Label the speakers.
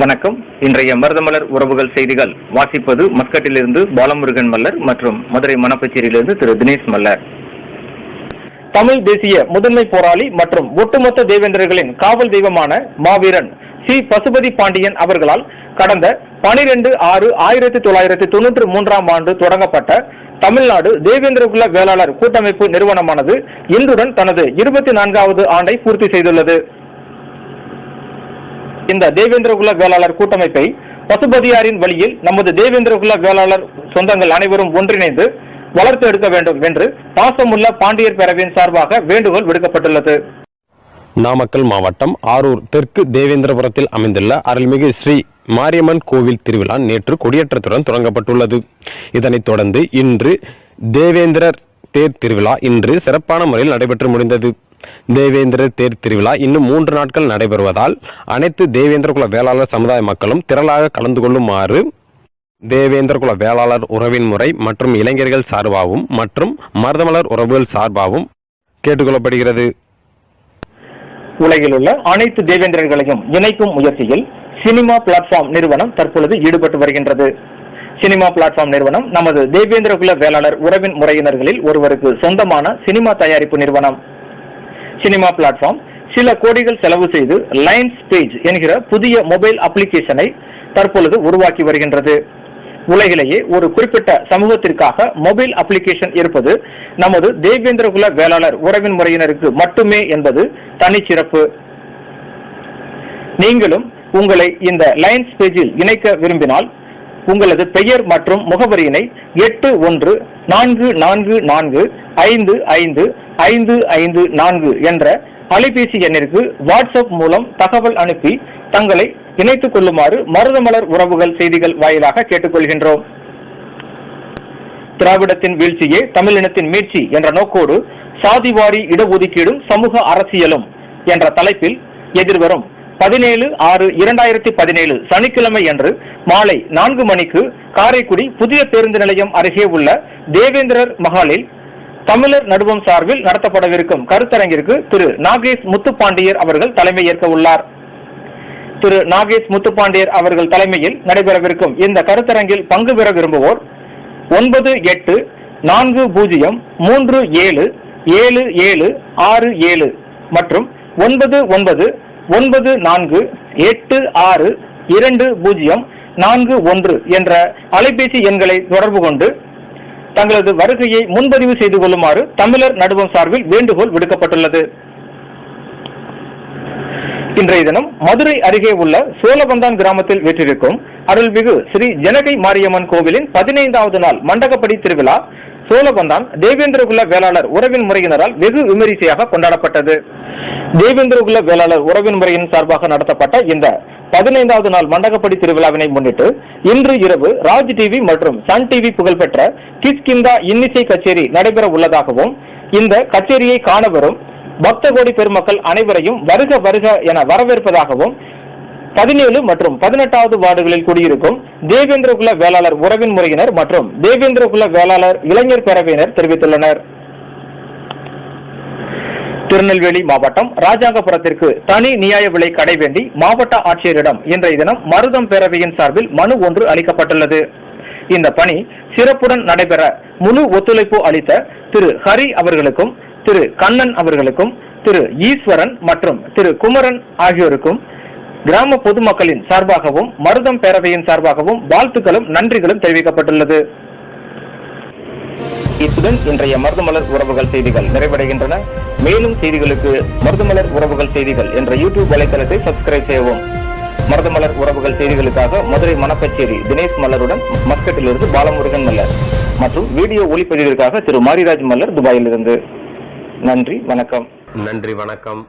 Speaker 1: வணக்கம். இன்றைய மருதமலர் உறவுகள் செய்திகள். வாசிப்பது மஸ்கட்டிலிருந்து பாலமுருகன் மல்லர் மற்றும் மதுரை மணப்பச்சேரியிலிருந்து திரு தினேஷ் மல்லர். தமிழ் தேசிய முதன்மை போராளி மற்றும் ஒட்டுமொத்த தேவேந்திரர்களின் காவல் தெய்வமான மாவீரன் சி. பசுபதி பாண்டியன் அவர்களால் கடந்த பனிரெண்டு ஆறு ஆயிரத்தி தொள்ளாயிரத்தி தொன்னூற்றி மூன்றாம் ஆண்டு தொடங்கப்பட்ட தமிழ்நாடு தேவேந்திரகுல வேளாளர் கூட்டமைப்பு நிறுவனமானது இன்றுடன் தனது இருபத்தி நான்காவது ஆண்டை பூர்த்தி செய்துள்ளது. இந்த தேவேந்திரகுல வேளாளர் கூட்டமைப்பை பசுபதியாரின் வழியில் நமது தேவேந்திரகுல வேளாளர் சொந்தங்கள் அனைவரும் ஒன்றிணைந்து வளர்த்து எடுக்க வேண்டும் என்று பாசமுள்ள பாண்டியர் பேரவையின் சார்பாக வேண்டுகோள் விடுக்கப்பட்டுள்ளது.
Speaker 2: நாமக்கல் மாவட்டம் ஆரூர் தெற்கு தேவேந்திரபுரத்தில் அமைந்துள்ள அருள்மிகு ஸ்ரீ மாரியம்மன் கோவில் திருவிழா நேற்று கொடியேற்றத்துடன் தொடங்கப்பட்டுள்ளது. இதனைத் தொடர்ந்து இன்று தேவேந்திரர் தேர் திருவிழா இன்று சிறப்பான முறையில் நடைபெற்று முடிந்தது. தேவேந்திரர் தேர் திருவிழா இன்னும் மூன்று நாட்கள் நடைபெறுவதால் அனைத்து தேவேந்திரகுல வேளாளர் சமுதாய மக்களும் திரளாக கலந்து கொள்ளுமாறு தேவேந்திரகுல வேளாளர் உறவின் முறை மற்றும் இளைஞர்கள் சார்பாகவும் மற்றும் மருதமலர் உறவுகள் சார்பாகவும் கேட்டுக்கொள்ளப்படுகிறது.
Speaker 1: உலகில் உள்ள அனைத்து தேவேந்திரர்களையும் இணைக்கும் முயற்சியில் சினிமா பிளாட்ஃபார்ம் நிறுவனம் தற்பொழுது ஈடுபட்டு வருகின்றது. சினிமா பிளாட்ஃபார்ம் நிறுவனம் நமது தேவேந்திரகுல வேளாளர் உறவின் முறையினர்களில் ஒருவருக்கு சொந்தமான சினிமா தயாரிப்பு நிறுவனம். சினிமா பிளாட்ஃபார்ம் சில கோடிகள் செலவு செய்து லைன்ஸ் பேஜ் என்கிற புதிய மொபைல் அப்ளிகேஷனை தற்பொழுது உருவாக்கி வருகின்றது. உலகிலேயே ஒரு குறிப்பிட்ட சமூகத்திற்காக மொபைல் அப்ளிகேஷன் இருப்பது நமது தேவேந்திரகுல வேளாளர் உறவின் முறையினருக்கு மட்டுமே என்பது தனிச்சிறப்பு. நீங்களும் உங்களை இந்த லைன்ஸ் பேஜில் இணைக்க விரும்பினால் உங்களது பெயர் மற்றும் முகவரியினை எட்டு ஒன்று நான்கு நான்கு நான்கு ஐந்து ஐந்து ஐந்து ஐந்து நான்கு என்ற அலைபேசி எண்ணிற்கு வாட்ஸ்அப் மூலம் தகவல் அனுப்பி தங்களை இணைத்துக் கொள்ளுமாறு மருதமலர் உறவுகள் செய்திகள் வாயிலாக கேட்டுக்கொள்கின்றோம். திராவிடத்தின் வீழ்ச்சியே தமிழினத்தின் மீட்சி என்ற நோக்கோடு சாதிவாரி இடஒதுக்கீடும் சமூக அரசியலும் என்ற தலைப்பில் எதிர்வரும் பதினேழு ஆறு இரண்டாயிரத்தி பதினேழு சனிக்கிழமை அன்று மாலை நான்கு மணிக்கு காரைக்குடி புதிய பேருந்து நிலையம் அருகே உள்ள தேவேந்திரர் மகாலில் தமிழர் நடுவம் சார்பில் நடத்தப்படவிருக்கும் கருத்தரங்கிற்கு திரு நாகேஷ் முத்துப்பாண்டியர் அவர்கள் தலைமை ஏற்க உள்ளார். திரு நாகேஷ் முத்துப்பாண்டியர் அவர்கள் தலைமையில் நடைபெறவிருக்கும் இந்த கருத்தரங்கில் பங்கு பெற விரும்புவோர் ஒன்பது எட்டு நான்கு பூஜ்ஜியம் மூன்று ஏழு ஏழு ஏழு ஆறு ஏழு மற்றும் ஒன்பது ஒன்பது ஒன்பது நான்கு எட்டு ஆறு இரண்டு பூஜ்ஜியம் நான்கு ஒன்று என்ற அலைபேசி எண்களை தொடர்பு கொண்டு தங்களது வருகையை முன்பதிவு செய்து கொள்ளுமாறு தமிழர் நடுவம் சார்பில் வேண்டுகோள் விடுக்கப்பட்டுள்ளது. இன்றைய தினம் மதுரை அருகே உள்ள சோழபந்தான் கிராமத்தில் வெற்றிருக்கும் அருள்மிகு ஸ்ரீ ஜனகை மாரியம்மன் கோவிலின் பதினைந்தாவது நாள் மண்டகப்படி திருவிழா சோழபந்தான் தேவேந்திரகுல வேளாளர் உறவின் முறையினரால் வெகு விமரிசையாக கொண்டாடப்பட்டது. தேவேந்திரகுல வேளாளர் உறவின் முறையின் சார்பாக நடத்தப்பட்ட இந்த பதினைந்தாவது நாள் மண்டகப்படி திருவிழாவினை முன்னிட்டு இன்று இரவு ராஜ் டிவி மற்றும் சன் டிவி புகழ்பெற்ற கிஸ்கிந்தா இன்னிசை கச்சேரி நடைபெற உள்ளதாகவும் இந்த கச்சேரியை காண வரும் பக்த கோடி பெருமக்கள் அனைவரையும் வருக வருக என வரவேற்பதாகவும் பதினேழு மற்றும் பதினெட்டாவது வார்டுகளில் குடியிருக்கும் தேவேந்திரகுல வேளாளர் உறவின் முறையினர் மற்றும் தேவேந்திரகுல வேளாளர் இளைஞர் பேரவையினர் தெரிவித்துள்ளனர். திருநெல்வேலி மாவட்டம் ராஜாங்கபுரத்திற்கு தனி நியாய விலை கடை வேண்டி மாவட்ட ஆட்சியரிடம் இன்றைய தினம் மருதம் பேரவையின் சார்பில் மனு ஒன்று அளிக்கப்பட்டுள்ளது. இந்த பணி சிறப்புடன் நடைபெற முழு ஒத்துழைப்பு அளித்த திரு ஹரி அவர்களுக்கும் திரு கண்ணன் அவர்களுக்கும் திரு ஈஸ்வரன் மற்றும் திரு குமரன் ஆகியோருக்கும் கிராம பொதுமக்களின் சார்பாகவும் மருதம் பேரவையின் சார்பாகவும் வாழ்த்துக்களும் நன்றிகளும் தெரிவிக்கப்பட்டுள்ளது. இத்துடன் இன்றைய மருதமலர் உறவுகள் செய்திகள் நிறைவடைகின்றன. மேலும் செய்திகளுக்கு மருதமலர் உறவுகள் செய்திகள் என்ற யூடியூப் வலைத்தளத்தை சப்ஸ்கிரைப் செய்யவும். மருதமலர் உறவுகள் செய்திகளுக்காக மதுரை மணப்பச்சேரி தினேஷ் மலருடன் மஸ்கட்டிலிருந்து பாலமுருகன் மல்லர் மற்றும் வீடியோ ஒளிப்பதிவிற்காக திரு மாரிராஜ் மல்லர் துபாயிலிருந்து. நன்றி வணக்கம்.
Speaker 2: நன்றி வணக்கம்.